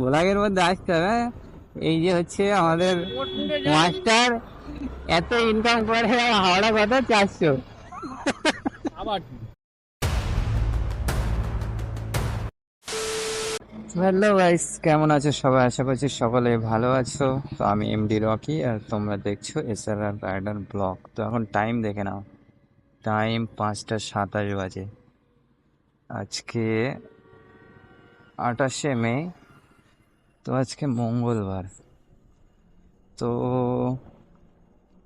গোলাগের মধ্যে আসতে হবে হ্যাঁ? এই যে হচ্ছে আমাদের মাস্টার, এত ইনকাম করে হাওড়া কত? চারশো। হ্যালো গাইস কেমন আছো সবাই? আশা করছি সকলে ভালো আছো। তো আমি এমডি রকি, আর তোমরা দেখছ এসআর আর রাইডার ব্লগ তো এখন টাইম দেখে নাও। টাইম পাঁচটা সাতাশ বাজে। আজকে আঠাশে মে তো আজকে মঙ্গলবার। তো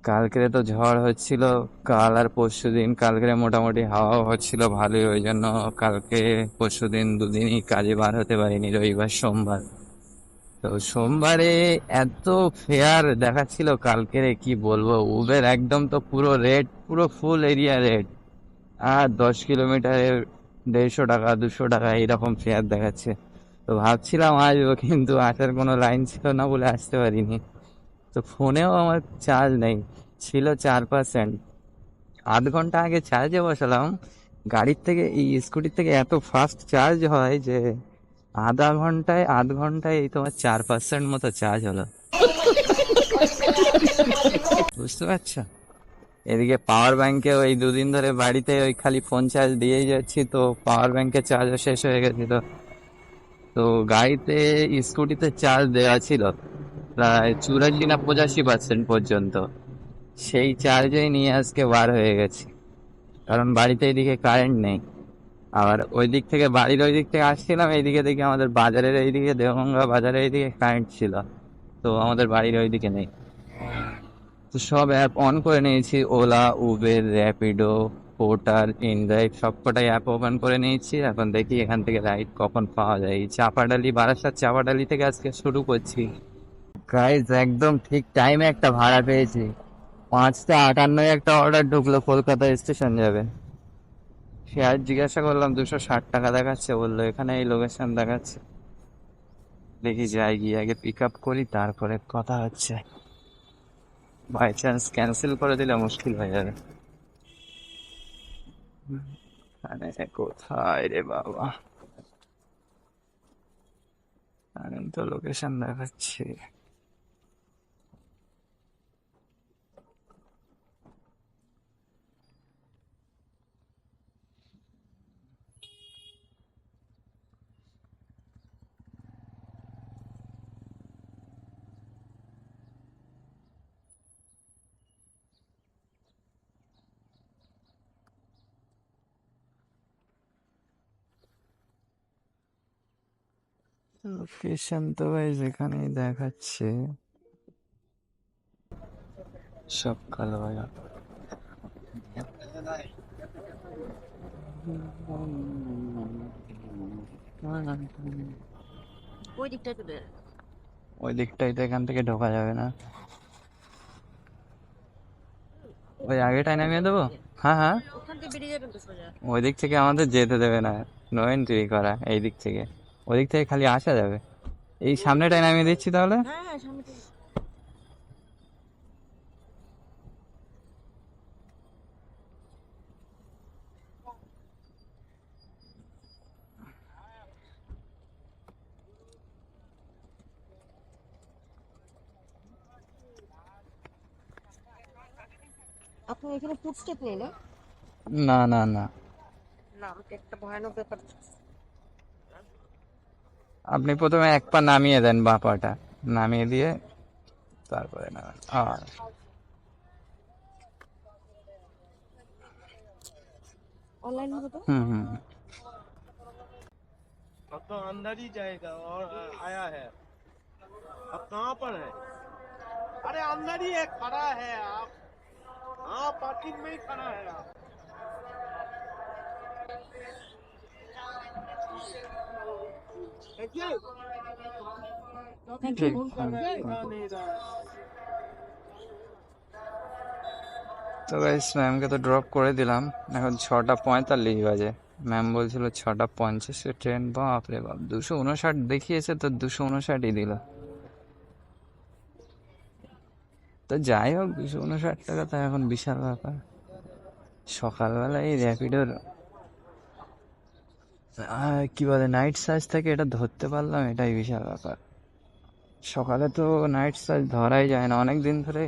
কালকে তো ঝড় হচ্ছিল, কাল আর পরশু দিন কালকে মোটামুটি হাওয়া হচ্ছিল ভালোই, ওই জন্য কালকে পরশু দিন দুদিনই কাজে বার হতে পারিনি, রবিবার, সোমবার। তো সোমবারে এত ফেয়ার দেখাচ্ছিল কালকে কি বলব? উবের একদম তো পুরো রেট পুরো ফুল এরিয়া রেট আর দশ কিলোমিটারের দেড়শো টাকা, দুশো টাকা, এইরকম ফেয়ার দেখাচ্ছে। তো ভাবছিলাম আসব কিন্তু আসার কোনো লাইন ছিল না বলে আসতে পারিনি। তো ফোনেও আমার চার্জ নেই, ছিল চার পার্সেন্ট আধ ঘণ্টা আগে চার্জে বসালাম। গাড়ির থেকে, এই স্কুটির থেকে এত ফাস্ট চার্জ হয় যে, আধা ঘন্টায়, আধ ঘন্টায় এই তোমার চার পার্সেন্ট মতো চার্জ হলো। বুঝতে পারছ? এদিকে পাওয়ার ব্যাংকে ওই দুদিন ধরে বাড়িতে ওই খালি ফোন চার্জ দিয়েই যাচ্ছি, তো পাওয়ার ব্যাংকের চার্জও শেষ হয়ে গেছিল তো গাড়িতে, স্কুটিতে চার্জ দেওয়া ছিল। প্রায় চুরাশি না পঁচাশি পার্সেন্ট পর্যন্ত। সেই চার্জেই নিয়ে আজকে বার হয়ে গেছি। কারণ বাড়িতে এদিকে কারেন্ট নেই। আবার ওই দিক থেকে, বাড়ির ওই দিক থেকে আসছিলাম, এইদিকে দেখি আমাদের বাজারের এইদিকে, দেওগঙ্গা বাজারের এইদিকে কারেন্ট ছিল। তো আমাদের বাড়ির ওইদিকে নেই। তো সব অ্যাপ অন করে নিয়েছি। Ola Uber Rapido Porter InDrive সব কটাই অ্যাপ ওপেন করে নিয়েছি। এখন দেখি এখান থেকে রাইড কখন পাওয়া যায়। চাপাডালি, বারাসাত চাপাডালি থেকে আজকে শুরু করছি। গাইজ একদম ঠিক টাইমে একটা ভাড়া পেয়েছি। পাঁচটা আটান্ন একটা অর্ডার ঢুকলো, কলকাতা স্টেশন যাবে। সে আজ জিজ্ঞাসা করলাম, দুশো ষাট টাকা দেখাচ্ছে, বলল এখানে এই লোকেশন দেখাচ্ছে। দেখি যাই, গিয়ে আগে পিক আপ করি, তারপরে কথা হচ্ছে। বাই চান্স ক্যান্সেল করে দিলে মুশকিল হয়ে যাবে। আরে কোথায় রে বাবা? আমি তো লোকেশন দেখাচ্ছি। লোকেশন তো ভাই যেখানেই দেখাচ্ছে। সব কালো ভাইয়া ওই দিকটা ওই দিকটাই তো এখান থেকে ঢোকা যাবে না। ওই আগেটাই নামিয়ে দেবো? হ্যাঁ হ্যাঁ। ওই দিক থেকে আমাদের যেতে দেবে না। নো এন্ট্রি করা এই দিক থেকে। ওই দিক থেকে খালি আসা যাবে। এই সামনেটাই নামিয়ে দিচ্ছি তাহলে? হ্যাঁ হ্যাঁ আপনার এখানে ফুটস্টেপ নেই না না না না। না আমাকে একটা ভয়ানক ব্যাপার আপনি প্রথমে এক পা নামিয়ে দেন বাঁ পাটা নামিয়ে দিয়ে তারপরে না আর অনলাইন হবে তো হুম হুম अब तो अंदर ही जाएगा और आया है अब कहाँ पर है अरे अंदर ही है खड़ा है आप हाँ पार्किंग में ही खड़ा है आप Thank you. তো গাইস ম্যামকে তো ড্রপ করে দিলাম। এখন ছটা পঁয়তাল্লিশ বাজে। ম্যাম বলছিল ছটা পঞ্চাশে ট্রেন বাপ রে বাপ। দুশো উনষাট দেখিয়েছে তো দুশো উনষাটই দিল। তো যাই হোক দুশো উনষাট টাকা তো এখন বিশাল ব্যাপার। সকালবেলা এই র্যাপিডোর কি বলে নাইট সার্চ থেকে এটা ধরতে পারলাম, এটাই বিশাল ব্যাপার। সকালে তো নাইট সার্চ ধরাই যায় না অনেক দিন ধরে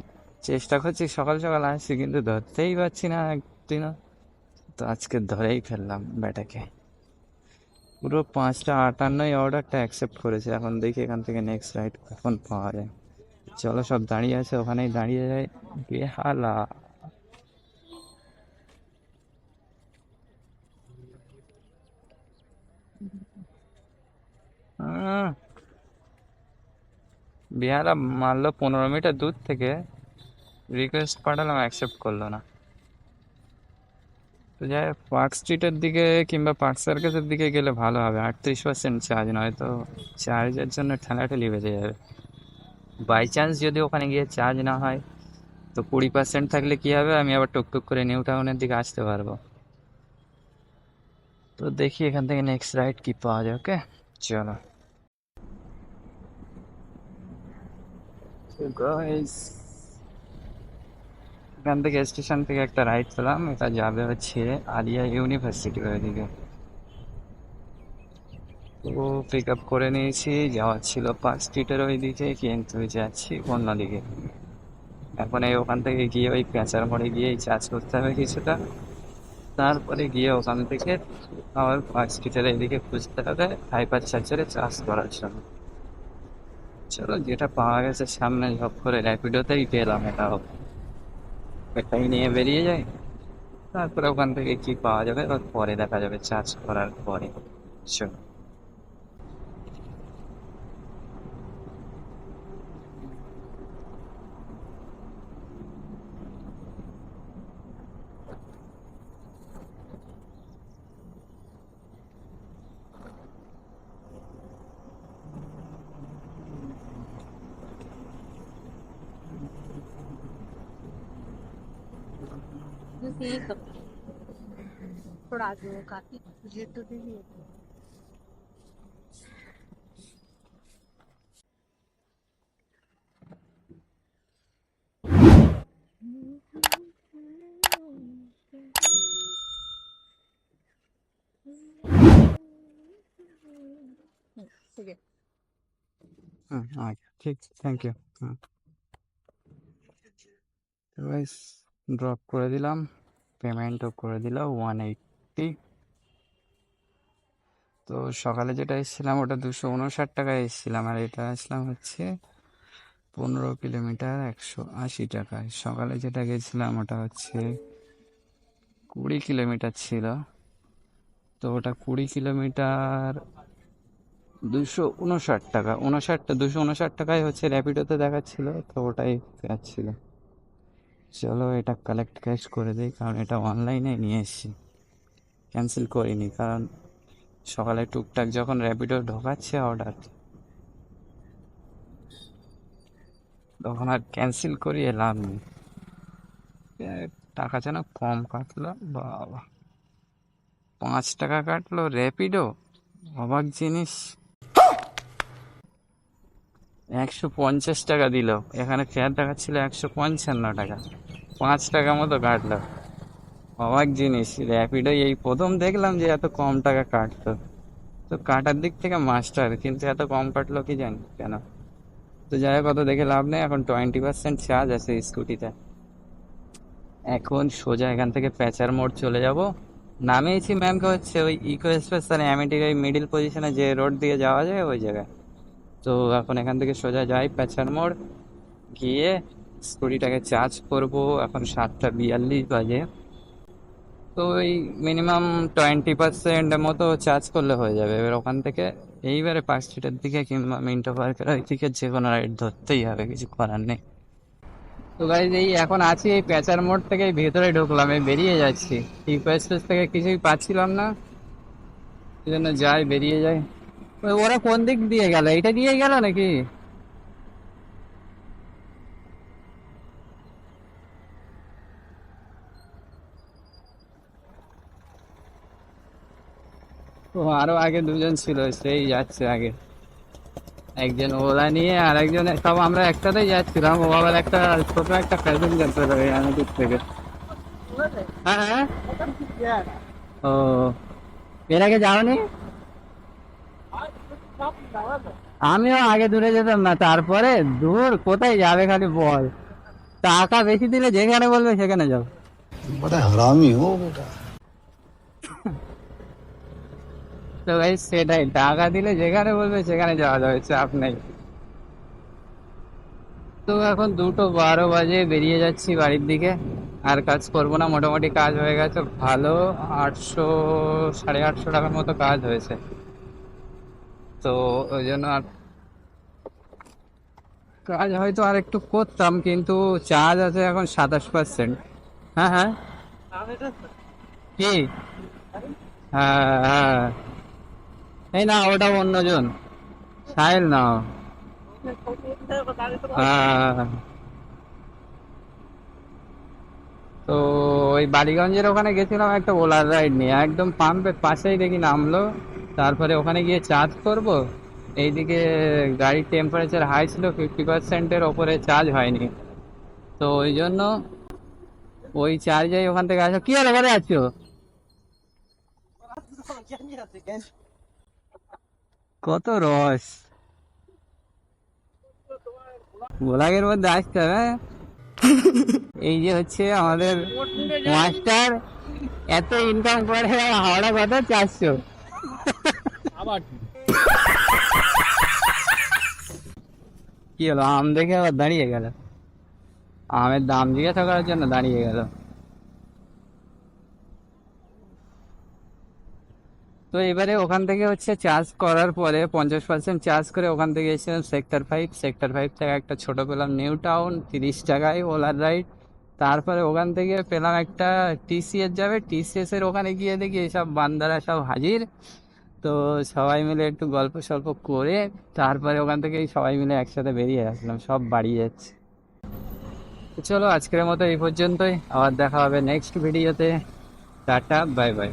চেষ্টা করছি, সকাল সকাল আসছি, কিন্তু ধরতেই পারছি না একদিনও। তো আজকে ধরেই ফেললাম ব্যাটাকে। পুরো পাঁচটা আটান্নই অর্ডারটা অ্যাকসেপ্ট করেছে, এখন দেখি এখান থেকে নেক্সট রাইড কখন পাওয়া যায়। চলো সব দাঁড়িয়ে আছে, ওখানেই দাঁড়িয়ে যায়। বেহালা। বেহালা মারলো পনেরো মিটার দূর থেকে। রিকোয়েস্ট পাঠালাম অ্যাকসেপ্ট করল না। তো যাই পার্ক স্ট্রিটের দিকে কিংবা পার্ক সার্কাসের দিকে গেলে ভালো হবে। আটত্রিশ পার্সেন্ট চার্জ নয় তো চার্জের জন্য ঠেলাঠেলি বেঁচে যাবে। বাই চান্স যদি ওখানে গিয়ে চার্জ না হয়, তো কুড়ি পার্সেন্ট থাকলে কী হবে? আমি আবার টুকটুক করে নিউ টাউনের দিকে আসতে পারব। তো দেখি এখান থেকে নেক্সট রাইড কি পাওয়া যায় ওকে So guys, এখান থেকে স্টেশন থেকে একটা রাইড পেলাম। এটা যাবে হচ্ছে আলিয়া ইউনিভার্সিটি ওইদিকে। তো পিক আপ করে নিয়েছি। যাওয়ার ছিল পার্ক স্ট্রিটের ওইদিকে কিন্তু যাচ্ছি অন্যদিকে এখন এই ওখান থেকে গিয়ে ওই প্যাঁচার মোড়ে গিয়ে চার্জ করতে হবে কিছুটা। তারপরে গিয়ে ওখান থেকে আবার হসপিটালে এদিকে খুঁজতে হবে হাইপার চার্জারে চার্জ করার জন্য। চলো, যেটা পাওয়া গেছে সামনে ঝপ করে র্যাপিডোতেই পেলাম এটাও এটাই নিয়ে বেরিয়ে যাই, তারপরে ওখান থেকে কি পাওয়া যাবে পরে দেখা যাবে চার্জ করার পরে। চলো। बस यही सब थोड़ा आगे वो काफी ये तो देखिए ठीक है হুম আচ্ছা ঠিক thank you hmm guys drop করে দিলাম পেমেন্টও করে দিল ওয়ান এইটটি তো সকালে যেটা এসেছিলাম ওটা দুশো উনষাট টাকায় এসেছিলাম, আর এটা আসলাম হচ্ছে পনেরো কিলোমিটার একশো আশি টাকায়। সকালে যেটা গেছিলাম ওটা হচ্ছে কুড়ি কিলোমিটার ছিল। তো ওটা কুড়ি কিলোমিটার দুশো উনষাট টাকা উনষাটটা দুশো উনষাট টাকায় হচ্ছে র্যাপিডোতে দেখাচ্ছিল, তো ওটাই যাচ্ছিল। চলো এটা কালেক্ট ক্যাশ করে দিই, কারণ এটা অনলাইনে নিয়ে এসেছি। ক্যান্সেল করিনি, কারণ সকালে টুকটাক যখন র্যাপিডো ঢোকাচ্ছে অর্ডার তখন আর ক্যান্সেল করিয়ে লাভ নেই। টাকা যেন কম কাটলো, বাবা। পাঁচ টাকা কাটলো র্যাপিডো অবাক জিনিস। একশো পঞ্চাশ টাকা দিল। এখানে ফেয়ার দেখাচ্ছিল একশো পঞ্চান্ন টাকা। পাঁচ টাকা মতো কাটলো। অবাক জিনিস র্যাপিডো এই প্রথম দেখলাম যে এত কম টাকা কাটতো। তো কাটার দিক থেকে মাস্টার, কিন্তু এত কম কাটলো কি জানি কেন? তো যাই হোক, অত দেখে লাভ নেই। এখন টোয়েন্টি পার্সেন্ট চার্জ আছে স্কুটিতে। এখন সোজা এখান থেকে প্যাচার মোড় চলে যাব। নামিয়েছি ম্যামকে হচ্ছে ওই ইকো এক্সপ্রেস আর অ্যামিটির ওই মিডিল পজিশনে যে রোড দিয়ে যাওয়া যায় ওই জায়গায়। তো এখন এখান থেকে সোজা যাই প্যাচার মোড়। গিয়ে স্কুটিটাকে চার্জ করব। এখন সাতটা বিয়াল্লিশ বাজে। তো এই মিনিমাম টোয়েন্টি পার্সেন্ট মতো চার্জ করলে হয়ে যাবে। এবার ওখান থেকে এইবারে পার্ক স্ট্রিটের দিকে কিংবা মিন্টো পার্কের ওই দিকে যে কোনো রাইড ধরতেই হবে, কিছু করার নেই। তো গাইজ এই এখন আছি এই প্যাচার মোড় থেকে এই ভেতরে ঢুকলাম, এই বেরিয়ে যাচ্ছি। ইকো এক্সপ্রেস থেকে কিছুই পাচ্ছিলাম না। সেই জন্য যাই, বেরিয়ে যাই। ওরা কোন দিক দিয়ে গেল? এটা দিয়ে গেল নাকি? ও আরও আগে দুজন ছিল সেই যাচ্ছে আগে। একজন ওলা নিয়ে আর একজন সব আমরা একটাতেই যাচ্ছিলাম। ও আবার একটা ছোট একটা প্যাসেঞ্জার পেল আমাদের থেকে। হ্যাঁ হ্যাঁ। ও এর আগে যাওনি? আমিও আগে দূরে যেতাম না তারপরে দূর কোথায় যাবে খালি বল। টাকা বেশি দিলে যেখানে বলবে সেখানে যাও। তো ভাই সেটাই টাকা দিলে যেখানে বলবে সেখানে যাওয়া যাবে চাপ নেই। তো এখন দুটো বারো বাজে বেরিয়ে যাচ্ছি বাড়ির দিকে। আর কাজ করব না মোটামুটি কাজ হয়ে গেছে। ভালো আটশো সাড়ে আটশো টাকার মতো কাজ হয়েছে। তো ওই জন্য আর কাজ হয়তো আর একটু করতাম, কিন্তু চার্জ আছে এখন সাতাশ পার্সেন্ট হ্যাঁ হ্যাঁ। কি? হ্যাঁ হ্যাঁ। এই না ওটা অন্যজন। সাহেল না হ্যাঁ। তো ওই বালিগঞ্জের ওখানে গেছিলাম একটা ওলার রাইড নিয়ে, একদম পাম্পের পাশেই দেখি নামলো। তারপরে ওখানে গিয়ে চার্জ করব। এইদিকে গাড়ির টেম্পারেচার হাই ছিল ফিফটি পার্সেন্টের ওপরে চার্জ হয়নি। তো ওই জন্য ওই চার্জেই ওখান থেকে আসো কি আর ঘরে আছো? কত রস। গোলাগের মধ্যে আসতে হবে হ্যাঁ? এই যে হচ্ছে আমাদের মাস্টার, এত ইনকাম করে, হাওড়া কত চারশো? কি হলো? আম দেখে আবার দাঁড়িয়ে গেল। আমের দাম জিজ্ঞাসা করার জন্য দাঁড়িয়ে গেল। তো এবারে ওখান থেকে হচ্ছে চার্জ করার পরে পঞ্চাশ পার্সেন্ট চার্জ করে ওখান থেকে এসেছিলাম সেক্টর ফাইভ সেক্টর ফাইভ থেকে একটা ছোট পেলাম নিউ টাউন তিরিশ টাকায় ওলার রাইড তারপরে ওখান থেকে পেলাম একটা টিসিএস যাবে। টিসিএস এর ওখানে গিয়ে দেখি এইসব বান্দারা সব হাজির। তো সবাই মিলে একটু গল্প সল্প করে তারপরে ওখান থেকে সবাই মিলে একসাথে বেরিয়ে আসলাম, সব বাড়ি যাচ্ছে। চলো আজকের মতো এই পর্যন্তই, আবার দেখা হবে নেক্সট ভিডিওতে টাটা বাই বাই